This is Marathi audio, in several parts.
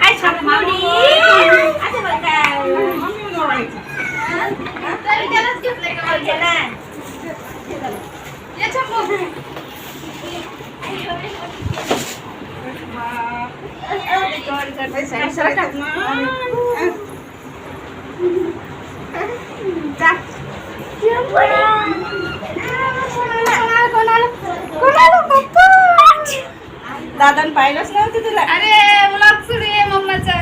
आई छान माऊली असं बघ काय तरी त्यालाच घेतलंय का वरच्याला? ये छापू. दादान पाहिलंच नव्हतं तुला. अरे ब्लॉग सुरू आहे मम्माचा.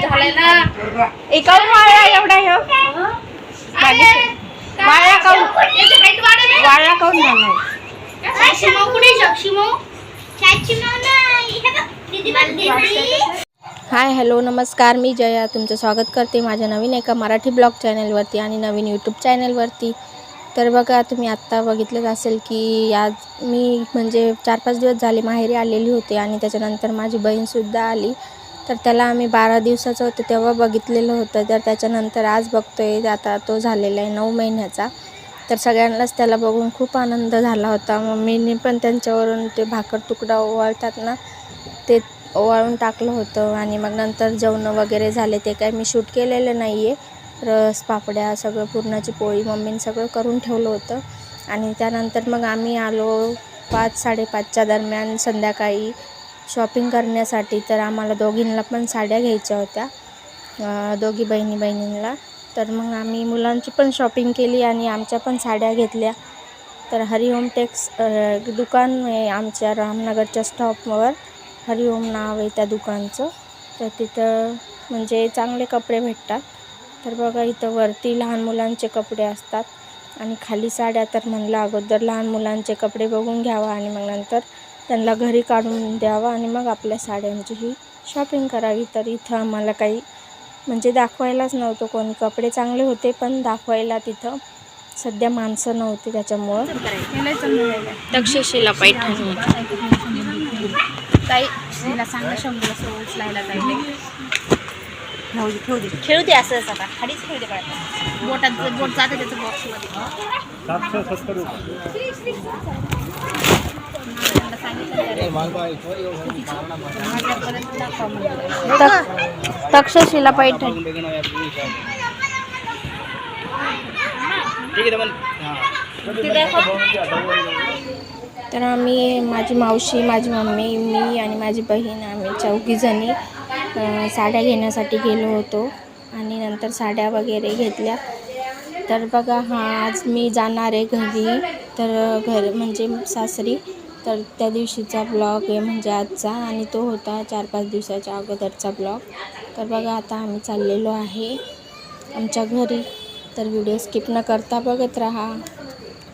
झालाय ना. एकावर वाळा एवढा ह्यो. वाळा काऊन वाळा काऊन झालाय? हाय हॅलो नमस्कार. मी जया. तुमचं स्वागत करते माझ्या नवीन एका मराठी ब्लॉग चॅनलवरती आणि नवीन यूट्यूब चॅनलवरती. तर बघा तुम्ही आत्ता बघितलंच असेल की आज मी म्हणजे चार पाच दिवस झाले माहेरी आलेली होते आणि त्याच्यानंतर माझी बहीणसुद्धा आली. तर त्याला आम्ही बारा दिवसाचं होतं तेव्हा बघितलेलं होतं. तर त्याच्यानंतर आज बघतोय आता तो झालेला आहे नऊ महिन्याचा. तर सगळ्यांनाच त्याला बघून खूप आनंद झाला होता. मम्मीने पण त्यांच्यावरून ते भाकर तुकडा ओवाळतात ना ते ओवाळून टाकलं होतं. आणि मग नंतर जेवणं वगैरे झाले ते काय मी शूट केलेलं नाही आहे रस पापड्या सगळं पुरणाची पोळी मम्मीने सगळं करून ठेवलं होतं. आणि त्यानंतर मग आम्ही आलो पाच साडेपाचच्या दरम्यान संध्याकाळी शॉपिंग करण्यासाठी. तर आम्हाला दोघींना पण साड्या घ्यायच्या होत्या दोघी बहिणी बहिणींना तर मग आम्ही मुलांची पण शॉपिंग केली आणि आमच्या पण साड्या घेतल्या. तर हरिओम टेक्स दुकान आहे आमच्या रामनगरच्या स्टॉपवर हरिओम नाव आहे त्या दुकानचं. तर तिथं म्हणजे चांगले कपडे भेटतात. तर बघा इथं वरती लहान मुलांचे कपडे असतात आणि खाली साड्या तर म्हणलं अगोदर लहान मुलांचे कपडे बघून घ्यावा आणि मग नंतर त्यांना घरी काढून द्यावा आणि मग आपल्या साड्यांची ही शॉपिंग करावी. तर इथं आम्हाला काही म्हणजे दाखवायलाच नव्हतं कोणी. कपडे चांगले होते पण दाखवायला तिथं सध्या माणसं नव्हती त्याच्यामुळं. तक्षशिला पैठणी. ताई तिला सांगा शंभर असं उचलायला पाहिजे खेळू दे असंच आता. खालीच खेळू दे बाळा. बोटात बोट जाते त्याचं बॉक्समध्ये तक्ष- तक्षशिला पैठणी तर आम्ही माझी मावशी माझी मम्मी मी आणि माझी बहीण आम्ही चौघीजणी साड्या घेण्यासाठी गेलो होतो आणि नंतर साड्या वगैरे घेतल्या. तर बघा हा आज मी जाणार आहे घरी. तर घर म्हणजे सासरी. तर त्या दिवशीचा ब्लॉग आहे म्हणजे आजचा आणि तो होता चार पाच दिवसाच्या अगोदरचा ब्लॉग. तर बघा आता आम्ही चाललेलो आहे आमच्या घरी. तर व्हिडिओ स्किप न करता बघत राहा.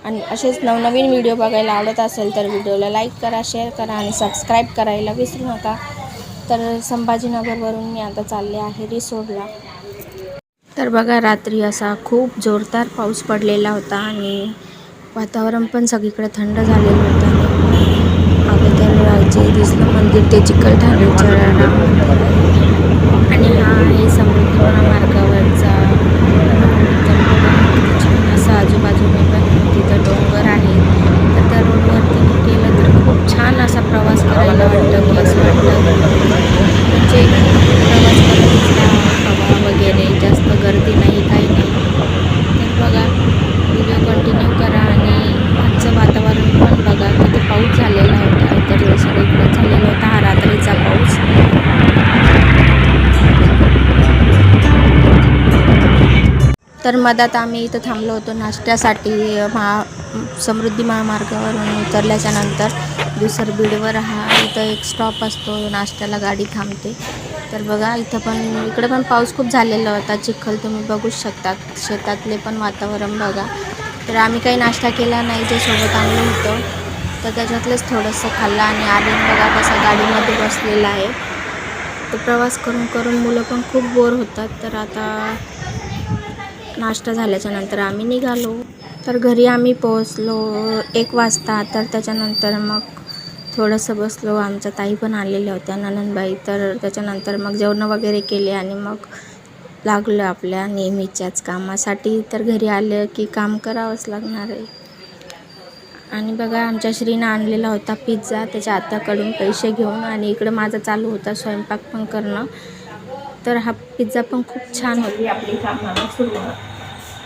आणि असेच नवनवीन व्हिडिओ बघायला आवडत असेल तर व्हिडिओला लाईक करा शेअर करा आणि सबस्क्राईब करायला विसरू नका. तर संभाजीनगरवरून मी आता चालले आहे रिसोडला. तर बघा रात्री असा खूप जोरदार पाऊस पडलेला होता आणि वातावरण पण सगळीकडे थंड झालेलं होतं. आता तर जे दिसलं मंदिर ते चिकलठाण्याच्या आणि हा आहे समुद्र महामार्गावरचा तर बघा, किती छान असं आजूबाजूने पण तिथं डोंगर आहे तर त्या रोडवरती गेलं तर खूप छान असा प्रवास करायला वाटतं की असं वाटतं म्हणजे प्रवास करायचा हवा वगैरे जास्त गर्दी नाही काही नाही तर बघा व्हिडिओ कंटिन्यू करा आणि आजचं वातावरण पण बघा किती पाऊस झालेला होता तर सगळीकडे झालेला होता हा रात्रीचा पाऊस तर मधात आम्ही इथं थांबलो होतो नाश्त्यासाठी महा समृद्धी महामार्गावरून उतरल्याच्या नंतर दुसर बीडवर हा इथं एक स्टॉप असतो नाश्त्याला गाडी थांबते. तर बघा इथं पण इकडे पण पाऊस खूप झालेला होता चिखल तुम्ही बघूच शकता शेतातले पण वातावरण बघा. तर आम्ही काही नाश्ता केला नाही जे सोबत आणलं होतं. तर त्याच्यातलंच थोडंसं खाल्लं आणि आर्यन बघा कसा गाडीमध्ये बसलेला आहे. तर प्रवास करून करून मुलं पण खूप बोर होतात तर आता नाश्ता झाल्याच्यानंतर आम्ही निघालो. तर घरी आम्ही पोहोचलो एक वाजता. तर त्याच्यानंतर मग थोडंसं बसलो. आमच्या ताई पण आलेल्या होत्या ननंदबाई. तर त्याच्यानंतर मग जेवणं वगैरे केले आणि मग लागलो आपल्या नेहमीच्याच कामासाठी. तर घरी आलं की काम करावंच लागणार आहे. आणि बघा आमच्या श्रीनं आणलेला होता पिझ्झा. त्याच्या आत्याकडून पैसे घेऊन आणि इकडं माझा चालू होता स्वयंपाक पण करणं. तर हा पिझ्झा पण खूप छान होता. आपली